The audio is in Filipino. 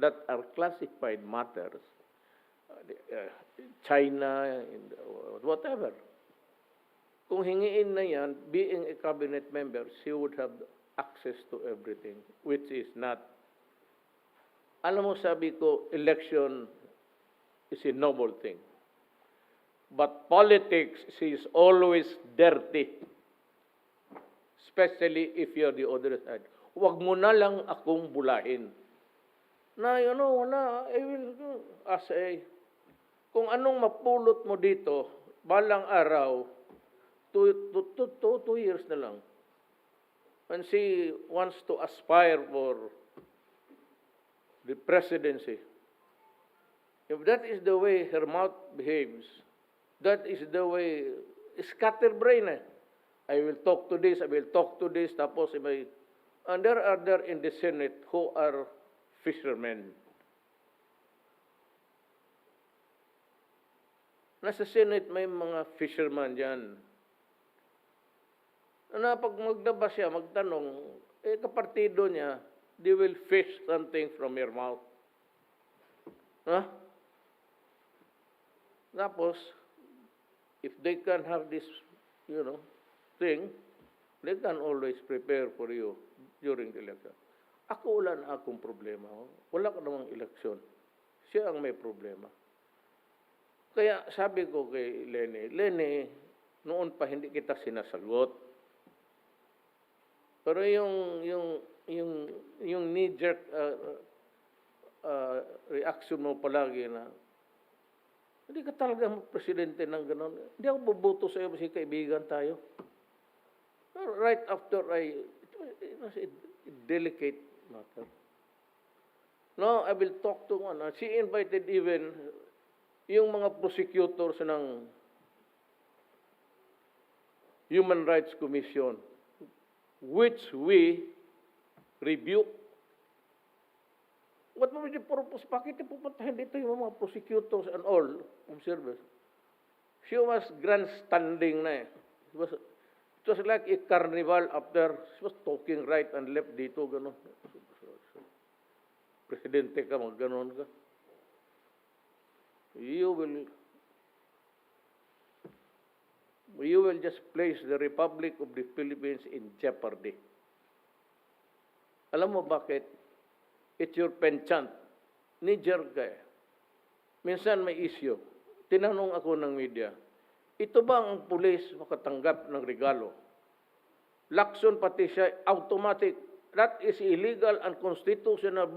that are classified matters, uh, China, uh, whatever. Kung hingiin na yan, being a cabinet member, she would have access to everything, which is not. Alam mo, sabi ko, election is a noble thing. But politics is always dirty. Especially if you're the other side. Huwag mo na lang akong bulahin. Na, you know, na, I will go as a, kung anong mapulot mo dito, balang araw, two, two, two, two, two years na lang. When she wants to aspire for the presidency, if that is the way her mouth behaves, that is the way, scatterbrain eh. I will talk to this, I will talk to this, tapos may, and there are there in the Senate who are fishermen. Nasa Senate may mga fisherman dyan. Na pag magdaba siya, magtanong, eh kapartido niya, they will fish something from your mouth. Ha? Tapos, if they can have this, you know, thing, they can always prepare for you during the election. Ako wala na akong problema. oh. Wala ka namang eleksyon. Siya ang may problema. Kaya sabi ko kay Lenny, Lenny, noon pa hindi kita sinasagot. Pero yung yung yung yung knee jerk uh, uh, reaction mo palagi na hindi ka talaga presidente ng gano'n. Hindi ako bubuto sa iyo kasi kaibigan tayo. Right after I, it was a delicate matter. No, I will talk to one. She invited even yung mga prosecutors ng Human Rights Commission, which we rebuke. What was the purpose? Bakit pupuntahin dito yung mga prosecutors and all observers? She was grandstanding na eh. It was, it was like a carnival after she was talking right and left dito, gano'n. Presidente ka, mag gano'n ka. You will, you will just place the Republic of the Philippines in jeopardy. Alam mo bakit? It's your penchant. Niger ka eh. Minsan may issue. Tinanong ako ng media, ito ba ang pulis makatanggap ng regalo? Lakson pati siya, automatic. That is illegal and constitutional